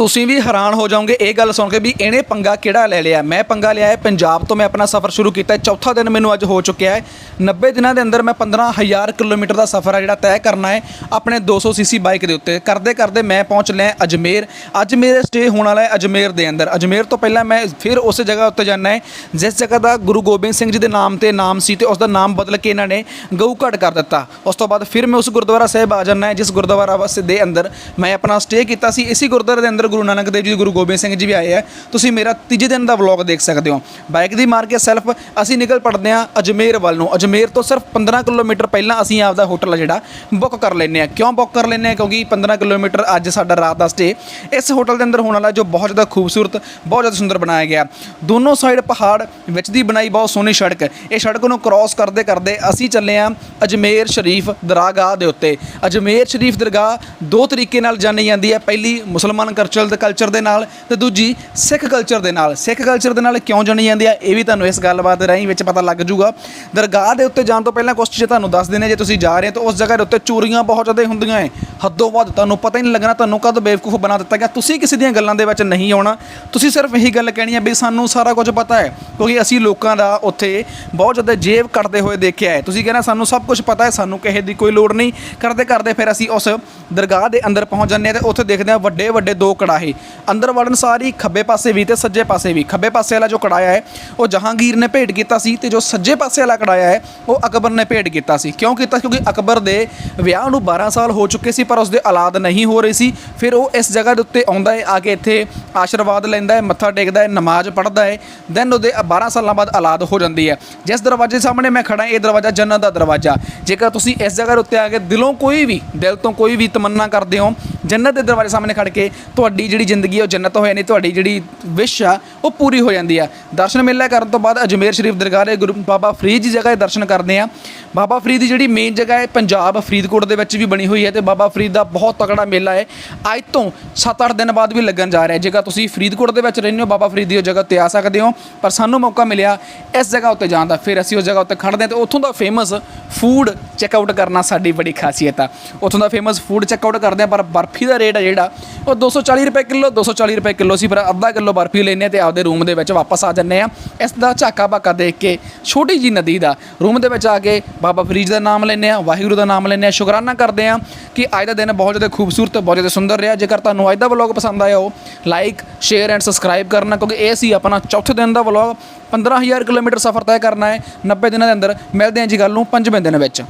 ਤੁਸੀਂ ਵੀ ਹੈਰਾਨ ਹੋ ਜਾਓਗੇ, ਇਹ ਗੱਲ ਸੁਣ ਕੇ ਵੀ ਇਹਨੇ ਪੰਗਾ ਕਿਹੜਾ ਲੈ ਲਿਆ? ਮੈਂ ਪੰਗਾ ਲਿਆ ਹੈ, ਪੰਜਾਬ ਤੋਂ ਮੈਂ ਆਪਣਾ ਸਫ਼ਰ ਸ਼ੁਰੂ ਕੀਤਾ ਹੈ, ਚੌਥਾ ਦਿਨ ਮੈਨੂੰ ਅੱਜ ਹੋ ਚੁੱਕਿਆ ਹੈ। 90 ਦਿਨਾਂ ਦੇ ਅੰਦਰ ਮੈਂ 15000 ਕਿਲੋਮੀਟਰ ਦਾ ਸਫ਼ਰ ਹੈ ਜਿਹੜਾ ਤੈਅ ਕਰਨਾ ਹੈ, ਆਪਣੇ 200 ਸੀਸੀ ਬਾਈਕ ਦੇ ਉੱਤੇ। ਕਰਦੇ ਕਰਦੇ ਮੈਂ ਪਹੁੰਚ ਲਿਆ ਅਜਮੇਰ। ਅੱਜ ਮੇਰੇ ਸਟੇ ਹੋਣ ਵਾਲਾ ਹੈ ਅਜਮੇਰ ਦੇ ਅੰਦਰ। ਅਜਮੇਰ ਤੋਂ ਪਹਿਲਾਂ ਮੈਂ ਫਿਰ ਉਸੇ ਜਗ੍ਹਾ ਉੱਤੇ ਜਾਣਾ ਹੈ, ਜਿਸ ਜਗ੍ਹਾ ਦਾ ਗੁਰੂ ਗੋਬਿੰਦ ਸਿੰਘ ਜੀ ਦੇ ਨਾਮ ਤੇ ਨਾਮ ਸੀ ਤੇ ਉਸ ਦਾ ਨਾਮ ਬਦਲ ਕੇ ਇਹਨਾਂ ਨੇ ਗਊ ਘਾਟ ਕਰ ਦਿੱਤਾ। ਉਸ ਤੋਂ ਬਾਅਦ ਫਿਰ ਮੈਂ ਉਸ ਗੁਰਦੁਆਰਾ ਸਾਹਿਬ ਆ ਜਾਣਾ ਹੈ, ਜਿਸ ਗੁਰਦੁਆਰਾ ਵਸ ਦੇ ਅੰਦਰ ਮੈਂ ਆਪਣਾ ਸਟੇ ਕੀਤਾ ਸੀ। ਇਸੇ ਗੁਰਦੁਆਰੇ ਦੇ ਅੰਦਰ ਗੁਰੂ ਨਾਨਕ ਦੇਵ ਜੀ, ਗੁਰੂ ਗੋਬਿੰਦ ਸਿੰਘ ਜੀ ਵੀ ਆਏ ਆ। ਤੁਸੀਂ ਮੇਰਾ ਤੀਜੇ ਦਿਨ ਦਾ ਵਲੌਗ ਦੇਖ ਸਕਦੇ ਹੋ। ਬਾਈਕ ਦੀ ਮਾਰ ਕੇ ਸੈਲਫ ਅਸੀਂ ਨਿਕਲ ਪੜਦੇ ਆ ਅਜਮੇਰ ਵੱਲ ਨੂੰ। ਅਜਮੇਰ ਤੋਂ ਸਿਰਫ 15 ਕਿਲੋਮੀਟਰ ਪਹਿਲਾਂ ਅਸੀਂ ਆਪਦਾ ਹੋਟਲ ਆ ਜਿਹੜਾ ਬੁੱਕ ਕਰ ਲੈਂਦੇ ਆ ਕਿਉਂ ਬੁੱਕ ਕਰ ਲੈਂਦੇ ਆ ਕਿਉਂਕਿ 15 ਕਿਲੋਮੀਟਰ ਅੱਜ ਸਾਡਾ ਰਾਤ ਦਾ ਸਟੇ ਇਸ ਹੋਟਲ ਦੇ ਅੰਦਰ ਹੋਣ ਵਾਲਾ ਜੋ ਬਹੁਤ ਜ਼ਿਆਦਾ ਖੂਬਸੂਰਤ, ਬਹੁਤ ਜ਼ਿਆਦਾ ਸੁੰਦਰ ਬਣਾਇਆ ਗਿਆ। ਦੋਨੋਂ ਸਾਈਡ ਪਹਾੜ ਵਿੱਚ ਦੀ ਬਣਾਈ ਬਹੁਤ ਸੋਹਣੀ ਸੜਕ। ਇਹ ਸੜਕ ਨੂੰ ਕ੍ਰਾਸ ਕਰਦੇ ਕਰਦੇ ਅਸੀਂ ਚੱਲੇ ਆ ਅਜਮੇਰ ਸ਼ਰੀਫ ਦਰਗਾਹ ਦੇ ਉੱਤੇ। ਅਜਮੇਰ ਸ਼ਰੀਫ ਦਰਗਾਹ ਦੋ ਤਰੀਕੇ ਨਾਲ ਜਾਣੀ ਜਾਂਦੀ ਹੈ। ਪਹਿਲੀ ਮੁਸਲਮਾਨ ਕਲਚਰ ਦੇ ਕਲਚਰ ਦੇ ਨਾਲ ਤੇ ਦੂਜੀ ਸਿੱਖ ਕਲਚਰ ਦੇ ਨਾਲ। ਸਿੱਖ ਕਲਚਰ ਦੇ ਨਾਲ ਕਿਉਂ ਜਾਣੀ ਜਾਂਦੀ ਹੈ ਇਹ ਵੀ ਤੁਹਾਨੂੰ ਇਸ ਗੱਲਬਾਤ ਰਾਹੀਂ ਵਿੱਚ ਪਤਾ ਲੱਗ ਜੂਗਾ ਦਰਗਾਹ ਦੇ ਉੱਤੇ ਜਾਣ ਤੋਂ ਪਹਿਲਾਂ ਕੁਝ ਚੀਜ਼ਾਂ ਤੁਹਾਨੂੰ ਦੱਸ ਦਿੰਦੇ ਹਾਂ, ਜੇ ਤੁਸੀਂ ਜਾ ਰਹੇ ਹੋ ਤਾਂ ਉਸ ਜਗ੍ਹਾ ਦੇ ਉੱਤੇ ਚੋਰੀਆਂ ਬਹੁਤ ਜ਼ਿਆਦਾ ਹੁੰਦੀਆਂ ਹੈ ਹੱਦੋਂ ਵੱਧ ਤੁਹਾਨੂੰ ਪਤਾ ਹੀ ਨਹੀਂ ਲੱਗਣਾ ਤੁਹਾਨੂੰ ਕਦ ਬੇਵਕੂਫ ਬਣਾ ਦਿੱਤਾ ਗਿਆ। ਤੁਸੀਂ ਕਿਸੇ ਦੀਆਂ ਗੱਲਾਂ ਦੇ ਵਿੱਚ ਨਹੀਂ ਆਉਣਾ। ਤੁਸੀਂ ਸਿਰਫ ਇਹੀ ਗੱਲ ਕਹਿਣੀ ਹੈ ਵੀ ਸਾਨੂੰ ਸਾਰਾ ਕੁਝ ਪਤਾ ਹੈ, ਕਿਉਂਕਿ ਅਸੀਂ ਲੋਕਾਂ ਦਾ ਉੱਥੇ ਬਹੁਤ ਜ਼ਿਆਦਾ ਜੇਬ ਕੱਟਦੇ ਹੋਏ ਦੇਖਿਆ ਹੈ। ਤੁਸੀਂ ਕਹਿੰਦੇ ਸਾਨੂੰ ਸਭ ਕੁਝ ਪਤਾ ਹੈ, ਸਾਨੂੰ ਕਿਸੇ ਦੀ ਕੋਈ ਲੋੜ ਨਹੀਂ। ਕਰਦੇ ਕਰਦੇ ਫਿਰ ਅਸੀਂ ਉਸ ਦਰਗਾਹ ਦੇ ਅੰਦਰ ਪਹੁੰਚ ਜਾਂਦੇ ਹਾਂ ਤੇ ਉੱਥੇ ਦੇਖਦੇ ਹਾਂ ਵੱਡੇ ਵੱਡੇ ਦੋ ਕੜਾਹੇ। ਅੰਦਰ ਵੜਨ ਸਾਰੀ ਖੱਬੇ ਪਾਸੇ ਵੀ ਤੇ ਸੱਜੇ ਪਾਸੇ ਵੀ। ਖੱਬੇ ਪਾਸੇ ਵਾਲਾ ਜੋ ਕੜਾਇਆ ਹੈ, ਉਹ ਜਹਾਂਗੀਰ ਨੇ ਭੇਟ ਕੀਤਾ ਸੀ ਤੇ ਜੋ ਸੱਜੇ ਪਾਸੇ ਵਾਲਾ ਕੜਾਇਆ ਹੈ, ਉਹ ਅਕਬਰ ਨੇ ਭੇਟ ਕੀਤਾ ਸੀ। ਕਿਉਂ ਕੀਤਾ? ਕਿਉਂਕਿ ਅਕਬਰ ਦੇ ਵਿਆਹ ਨੂੰ 12 ਸਾਲ ਹੋ ਚੁੱਕੇ ਸੀ ਪਰ ਉਸਦੇ ਔਲਾਦ ਨਹੀਂ ਹੋ ਰਹੀ ਸੀ। ਫਿਰ ਉਹ ਇਸ ਜਗ੍ਹਾ ਦੇ ਉੱਤੇ ਆਉਂਦਾ ਹੈ, ਆ ਕੇ ਇੱਥੇ ਆਸ਼ੀਰਵਾਦ ਲੈਂਦਾ ਹੈ, ਮੱਥਾ ਟੇਕਦਾ ਹੈ, ਨਮਾਜ਼ ਪੜ੍ਹਦਾ ਹੈ। ਦੈਨ ਉਹਦੇ 12 ਸਾਲਾਂ ਬਾਅਦ ਔਲਾਦ ਹੋ ਜਾਂਦੀ ਹੈ। ਜਿਸ ਦਰਵਾਜ਼ੇ ਸਾਹਮਣੇ ਮੈਂ ਖੜਾ ਇਹ ਦਰਵਾਜ਼ਾ ਜੰਨਤ ਦਾ ਦਰਵਾਜ਼ਾ। ਜੇਕਰ ਤੁਸੀਂ ਇਸ ਜਗ੍ਹਾ ਦੇ ਉੱਤੇ ਆ ਕੇ ਦਿਲੋਂ ਕੋਈ ਵੀ, ਦਿਲ ਤੋਂ ਕੋਈ ਵੀ ਤਮੰਨਾ ਕਰਦੇ ਹੋ ਜੰਨਤ ਦੇ ਦਰਵਾਜ਼ੇ ਸਾਹਮਣੇ ਖੜ ਕੇ ਤੁਹਾਡੀ ਜਿਹੜੀ ਜ਼ਿੰਦਗੀ ਹੈ ਉਹ ਜੰਨਤ ਹੋ ਜਾਂਦੀ ਤੁਹਾਡੀ ਜਿਹੜੀ ਵਿਸ਼ ਆ, ਉਹ ਪੂਰੀ ਹੋ ਜਾਂਦੀ ਆ। ਦਰਸ਼ਨ ਮੇਲਾ ਕਰਨ ਤੋਂ ਬਾਅਦ ਅਜਮੇਰ ਸ਼ਰੀਫ ਦਰਗਾਹ ਦੇ ਗੁਰੂ ਬਾਬਾ ਫਰੀਦ ਜੀ ਜਗ੍ਹਾ ਦੇ ਦਰਸ਼ਨ ਕਰਦੇ ਆ। ਬਾਬਾ ਫਰੀਦ ਦੀ ਜਿਹੜੀ ਮੇਨ ਜਗ੍ਹਾ ਹੈ, ਪੰਜਾਬ, ਫਰੀਦਕੋਟ ਦੇ ਵਿੱਚ ਵੀ ਬਣੀ ਹੋਈ ਹੈ ਤੇ ਬਾਬਾ ਫਰੀਦ ਦਾ ਬਹੁਤ ਤਕੜਾ ਮੇਲਾ ਹੈ। ਅੱਜ ਤੋਂ 7-8 ਦਿਨ ਬਾਅਦ ਵੀ ਲੱਗਣ ਜਾ ਰਿਹਾ ਹੈ। ਜੇਕਰ ਤੁਸੀਂ ਫਰੀਦਕੋਟ ਦੇ ਵਿੱਚ ਰਹਿੰਦੇ ਹੋ, ਬਾਬਾ ਫਰੀਦ ਦੀ ਉਹ ਜਗ੍ਹਾ ਤੇ ਆ ਸਕਦੇ ਹੋ। ਪਰ ਸਾਨੂੰ ਮੌਕਾ ਮਿਲਿਆ ਇਸ ਜਗ੍ਹਾ ਉੱਤੇ ਜਾਣ ਦਾ। ਫਿਰ ਅਸੀਂ ਉਸ ਜਗ੍ਹਾ ਉੱਤੇ ਖੜਦੇ ਹਾਂ ਤੇ ਉੱਥੋਂ ਦਾ ਫੇਮਸ ਫੂਡ ਚੈੱਕਆਊਟ ਕਰਨਾ ਸਾਡੀ ਬੜੀ ਖਾਸੀਅਤ ਆ। ਉੱਥੋਂ ਦਾ ਫੇਮਸ ਫੂਡ ਚੈੱਕਆਊਟ ਕਰਦੇ ਆ ਪਰ ਬਰਫੀ ਦਾ ਰੇਟ ਹੈ ਜਿਹੜਾ, ਉਹ 240 ਰੁਪਏ ਕਿਲੋ 240 ਰੁਪਏ ਕਿਲੋ ਸੀ ਪਰ ਅੱਧਾ ਕਿਲੋ ਬਰਫੀ ਲੈਨੇ ਤੇ ਆਪਦੇ ਰੂਮ ਦੇ ਵਿੱਚ ਵਾਪਸ ਆ ਜੰਨੇ ਆ ਇਸ ਦਾ ਝਾਕਾ ਬਾਕਾ ਦੇਖ ਕੇ ਛੋਟੀ ਜੀ ਨਦੀ ਦਾ ਰੂਮ ਦੇ ਵਿੱਚ ਆ ਕੇ ਬਾਬਾ ਫਰੀਦ ਦਾ ਨਾਮ ਲੈਨੇ ਆ ਵਾਹਿਗੁਰੂ ਦਾ ਨਾਮ ਲੈਨੇ ਆ ਸ਼ੁਕਰਾਨਾ ਕਰਦੇ ਆ ਕਿ ਅੱਜ ਦਾ ਦਿਨ ਬਹੁਤ ਜ਼ਿਆਦਾ ਖੂਬਸੂਰਤ, ਬਹੁਤ ਜ਼ਿਆਦਾ ਸੁੰਦਰ ਰਿਹਾ। ਜੇਕਰ ਤੁਹਾਨੂੰ ਅੱਜ ਦਾ ਵਲੌਗ ਪਸੰਦ ਆਇਆ ਹੋ ਲਾਈਕ ਸ਼ੇਅਰ ਐਂਡ ਸਬਸਕ੍ਰਾਈਬ ਕਰਨਾ, ਕਿਉਂਕਿ ਇਹ ਸੀ ਆਪਣਾ ਚੌਥੇ ਦਿਨ ਦਾ ਵਲੌਗ 15000 ਕਿਲੋਮੀਟਰ ਸਫ਼ਰ ਤੈਅ ਕਰਨਾ ਹੈ। 90 ਦਿਨਾਂ ਦੇ ਅੰਦਰ ਮਿਲਦੇ ਹਾਂ ਜੀ ਗੱਲ ਨੂੰ ਪੰਜਵੇਂ ਦਿਨ ਵਿੱਚ।